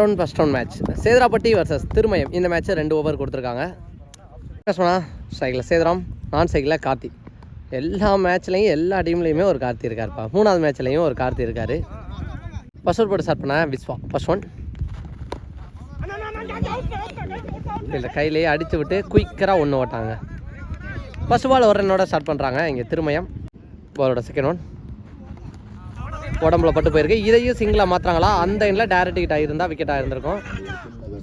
Round first round match Setharapatti versus Thirumayam. இந்த மேட்ச்சை ரெண்டு ஓவர் கொடுத்துருக்காங்க. சொன்னா சைக்கிளில் சேதராம் நான் சைக்கிளில் கார்த்தி. எல்லா மேட்ச்லேயும் எல்லா டீம்லேயுமே ஒரு கார்த்தி இருக்காருப்பா. மூணாவது மேட்ச்லேயும் ஒரு கார்த்தி இருக்கார். ஃபஸ்ட் ஓவர் போட்டு ஸ்டார்ட் பண்ண விஸ்வா. ஃபஸ்ட் ஒன் இல்லை கையிலேயே அடித்து விட்டு குயிக்கராக ஒன்று ஓட்டாங்க. ஃபஸ்ட் பால் ஒரு ரன்னோட ஸ்டார்ட் பண்ணுறாங்க இங்கே திருமயம். பாலோட செகண்ட் ஒன் உடம்புல பட்டு போயிருக்கு. இதையும் சிங்கிளாக மாற்றுறாங்களா அந்த எண்ணில் டேரக்ட் ஹிட் ஆகிருந்தால் விக்கெட் ஆகிருந்திருக்கும்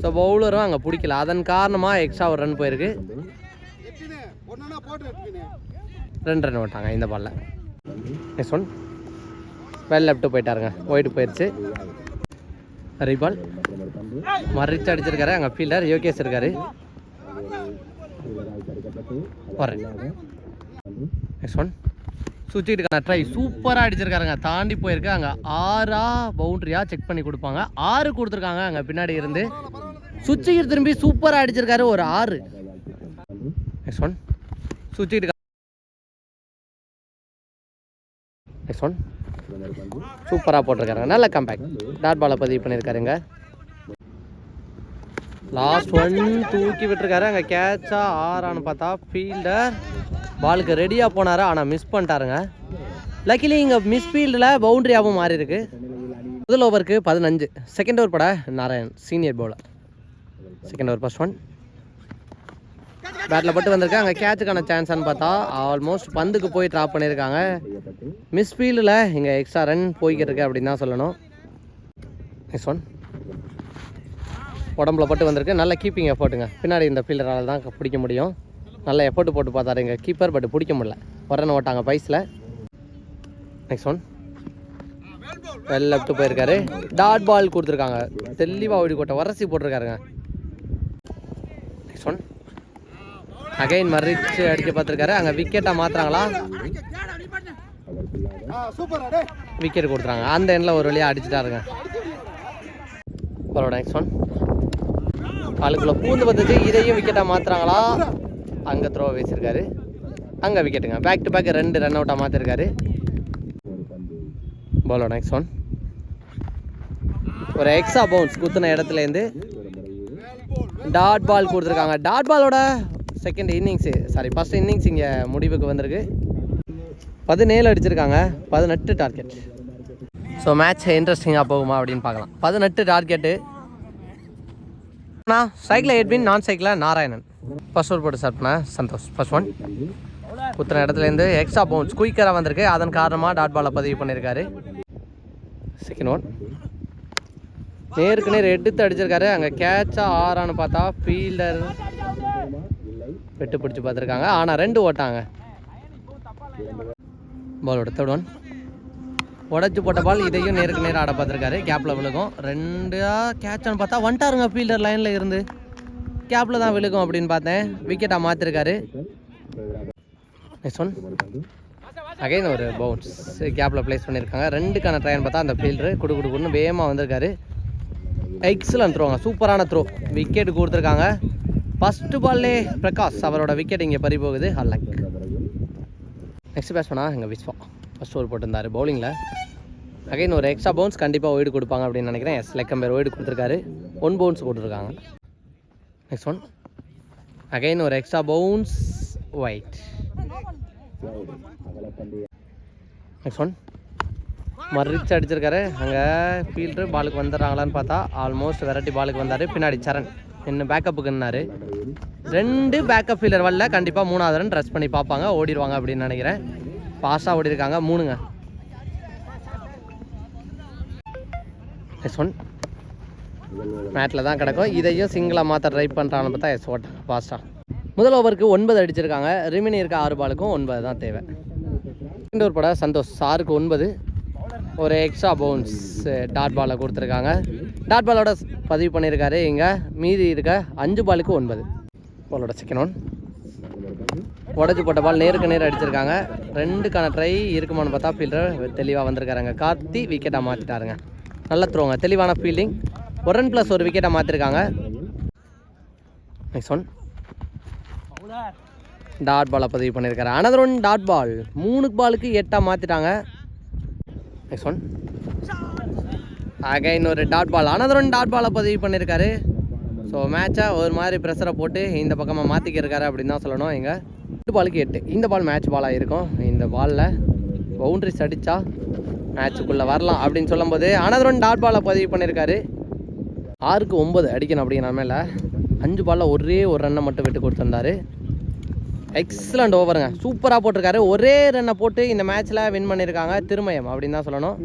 ஸோ பவுலரும் அங்கே பிடிக்கல. அதன் காரணமாக எக்ஸ்ட்ரா ஒரு ரன் போயிருக்கு. ரெண்டு ரன் விட்டாங்க இந்த பாலில் நெக்ஸ்ட் ஒன் வெல் லெஃப்ட் போயிட்டாருங்க. ஒயிட் போயிடுச்சு ரீபால் மறிச்சு அடிச்சிருக்காரு. அங்கே ஃபீல்டர் யோகேஷ் இருக்காரு. நெக்ஸ்ட் ஒன் சுற்றிட்டு ட்ரை சூப்பராக அடிச்சிருக்காருங்க. தாண்டி போயிருக்கு அங்கே ஆறா பவுண்ட்ரியா செக் பண்ணி கொடுப்பாங்க. ஆறு கொடுத்துருக்காங்க அங்கே பின்னாடி இருந்து. சுவிட்சுக்கு திரும்பி சூப்பராக அடிச்சிருக்காரு. ஒரு ஆறு. நெக்ஸ்ட் ஒன் சுற்றிட்டு நெக்ஸ்ட் ஒன் சூப்பராக போட்டிருக்காருங்க. நல்ல கம்பேக் டாட் பாலை பதிவு பண்ணியிருக்காருங்க. லாஸ்ட் ஒன் தூக்கி விட்டுருக்காரு அங்கே கேட்சா ஆறான்னு பார்த்தா ஃபீல்டர் பாலுக்கு ரெடியாக போனார் ஆனால் மிஸ் பண்ணிட்டாருங்க. லக்கிலி இங்கே மிஸ் ஃபீல்டில் பவுண்ட்ரியாகவும் மாறி இருக்கு. முதல் ஓவருக்கு பதினஞ்சு. செகண்ட் ஓவர் பட Narayan senior bowler second over first one battle பட்டு வந்திருக்கு. அங்கே கேட்சுக்கான சான்ஸான்னு பார்த்தா ஆல்மோஸ்ட் பந்துக்கு போய் ட்ராப் பண்ணியிருக்காங்க. மிஸ் ஃபீல்டில் இங்கே எக்ஸ்ட்ரா ரன் போய்கிட்டு இருக்கு அப்படின்னு தான் சொல்லணும். நெக்ஸ்ட் ஒன் உடம்புல பட்டு வந்திருக்கு. நல்ல கீப்பிங் எஃபர்ட்டுங்க பின்னாடி இந்த ஃபீல்டரால் தான் பிடிக்க முடியும். நல்ல எஃபர்ட் போட்டு பார்த்தாரு எங்கள் கீப்பர் பட் பிடிக்க முடியல. உரன்னு ஓட்டாங்க பைஸில் நெக்ஸ்ட் ஒன் வெல் லெஃப்ட் போயிருக்காரு. டாட் பால் கொடுத்துருக்காங்க. தெளிவாக ஓடி கோட்டை உரசி போட்டிருக்காருங்க. நெக்ஸ்ட் ஒன் அகைன் மறிச்சு அடிக்க பார்த்துருக்காரு. அங்கே விக்கெட்டாக மாற்றுறாங்களா விக்கெட் கொடுத்துறாங்க. அந்த எண்ணில் ஒரு வழியாக அடிச்சுட்டாருங்க. பரவாயில்ல நெக்ஸ்ட் ஒன் காலுக்குள்ளே பூந்து வந்துச்சு இதையும் விக்கெட்டாக மாற்றுறாங்களா அங்கே த்ரோ வச்சிருக்காரு. அங்கே விக்கெட்டுங்க பேக் டு பேக் ரெண்டு ரன் அவுட்டாக மாற்றிருக்காரு பாலோட நெக்ஸ்ட் ஒன் ஒரு எக்ஸ்ட்ரா பவுன்ஸ் குத்துன இடத்துலேருந்து டாட் பால் கொடுத்துருக்காங்க. டாட் பாலோட second innings sorry first innings இங்கே முடிவுக்கு வந்திருக்கு. பதினேழு அடிச்சிருக்காங்க. பதினெட்டு டார்கெட் ஸோ மேட்ச் இன்ட்ரெஸ்டிங்காக போகுமா அப்படின்னு பார்க்கலாம். பதினெட்டு டார்கெட்டு அண்ணா சைக்கிளில் எட்வின் நான் சைக்கிளா நாராயணன். ஃபர்ஸ்ட் ஒரு போட்டு ஸ்டார்ட் சந்தோஷ். ஃபர்ஸ்ட் ஒன் குத்துற இடத்துலேருந்து எக்ஸ்ட்ரா பவுன்ஸ் குயிக்கராக வந்திருக்கு. அதன் காரணமாக டாட் பாலை பதிவு பண்ணியிருக்காரு செகண்ட் ஒன் நேருக்கு நேர் எடுத்து அடிச்சிருக்காரு. அங்கே கேட்சாக ஆறான்னு பார்த்தா ஃபீல்டர் வெட்டு பிடிச்சி பார்த்துருக்காங்க. ஆனால் ரெண்டு ஓட்டாங்க. பாலோட தேர்ட் ஒன் உடச்சி போட்ட பால் இதையும் நேருக்கு நேரம் ஆட பார்த்துருக்காரு. கேப்பில் விழுகும். ரெண்டா கேட்சான்னு பார்த்தா வந்துட்டாருங்க ஃபீல்டர் லைனில் இருந்து. கேப்பில் தான் விழுகும் அப்படின்னு பார்த்தேன். விக்கெட்டாக மாற்றிருக்காரு நெக்ஸ்ட் ஒன் அகைன் ஒரு பவுன்ஸ் கேப்பில் ப்ளேஸ் பண்ணியிருக்காங்க ரெண்டுக்கான ட்ரையன் பார்த்தா அந்த ஃபீல்டரு குடு குடு குடுன்னு வேகமாக வந்திருக்காரு. எக்ஸலன் த்ரோங்க சூப்பரான த்ரோ விக்கெட் கொடுத்துருக்காங்க. ஃபஸ்ட்டு பால்லே பிரகாஷ் அவரோட விக்கெட் இங்கே பறி போகுது ஹல்லக் நெக்ஸ்ட் பேட்ஸ்மேனா எங்கள் விஸ்வா ஃபஸ்ட் ஓவர் போட்டிருந்தாரு. பவுலிங்கில் அகைன் ஒரு எக்ஸ்ட்ரா பவுன்ஸ் கண்டிப்பாக ஒய்டு கொடுப்பாங்க அப்படின்னு நினைக்கிறேன். எஸ் லெக்கம் பேர் ஒய்டு கொடுத்துருக்காரு. ஒன் பவுன்ஸ் கொடுத்துருக்காங்க நெக்ஸ்ட் ஒன் அகைன் ஒரு extra bounce wide next one மறிச்சு அடிச்சிருக்காரு. அங்கே ஃபீல்டர் பாலுக்கு வந்துடுறாங்களான்னு பார்த்தா ஆல்மோஸ்ட் வெரைட்டி பாலுக்கு வந்தார். பின்னாடி சரண் என்ன பேக்கப்புக்குன்னாரு ரெண்டு பேக்கப் ஃபீல்டர் வரல கண்டிப்பாக மூணாவது ரன் ட்ரெஸ் பண்ணி பார்ப்பாங்க. ஓடிடுவாங்க அப்படின்னு நினைக்கிறேன். பாஸாக ஓடி இருக்காங்க மூணுங்க. எஸ் ஒன் மேட்டில் தான் கிடக்கும். இதையும் சிங்கிளாக மாற்ற ட்ரை பண்ணுறான்னு பார்த்தா எஸ் ஓட் ஃபாஸ்ட்டாக முதல் ஓவருக்கு ஒன்பது அடிச்சிருக்காங்க. ரிமினி இருக்க ஆறு பாலுக்கும் ஒன்பது தான் தேவை. ரெண்டு ஒரு பட சந்தோஷ். சாருக்கு ஒன்பது. ஒரு எக்ஸ்ட்ரா பவுன்ஸ் டாட் பாலை கொடுத்துருக்காங்க. டாட் பாலோட பதிவு பண்ணியிருக்காரு இங்கே. மீதி இருக்க அஞ்சு பாலுக்கு ஒன்பது. பாலோட செகண்ட் ஒன் உடச்சி போட்ட பால் நேருக்கு நேர் அடிச்சிருக்காங்க. ரெண்டுக்கான ட்ரை இருக்குமான்னு பார்த்தா ஃபீல்டர் தெளிவாக வந்திருக்காருங்க. கார்த்தி விக்கெட்டாக மாற்றிட்டாருங்க நல்ல த்ரோங்க தெளிவான ஃபீல்டிங் ஒரு ரன் ப்ளஸ் ஒரு விக்கெட்டாக மாற்றிருக்காங்க நெக்ஸ்ட் ஒன் டாட் பாலை பதிவு பண்ணியிருக்காரு அனதர் ஒன் டாட் பால் மூணு பாலுக்கு எட்டாக மாற்றிட்டாங்க நெக்ஸ்ட் ஒன் அகைன் ஒரு dot ball another one dot பாலை பதிவு பண்ணியிருக்காரு ஸோ மேட்சை ஒரு மாதிரி ப்ரெஷரை போட்டு இந்த பக்கமாக மாற்றிக்கிருக்காரு அப்படின்னு தான் சொல்லணும் எங்கள் எட்டு பாலுக்கு எட்டு. இந்த பால் மேட்ச் பாலாக இருக்கும் இந்த பாலில் பவுண்ட்ரிஸ் அடித்தா மேட்சுக்குள்ளே வரலாம் அப்படின்னு சொல்லும்போது அனதரன் டாட் பாலை பதிவு பண்ணியிருக்காரு. ஆறுக்கு ஒம்பது அடிக்கணும் அப்படிங்கிற மேலே அஞ்சு பாலில் ஒரே ஒரு ரன்னை மட்டும் விட்டு கொடுத்துருந்தாரு. எக்ஸலண்ட் ஓவருங்க சூப்பராக போட்டிருக்காரு. ஒரே ரன்னை போட்டு இந்த மேட்ச்சில் வின் பண்ணியிருக்காங்க. திருமயம் அப்படின்னு தான் சொல்லணும்.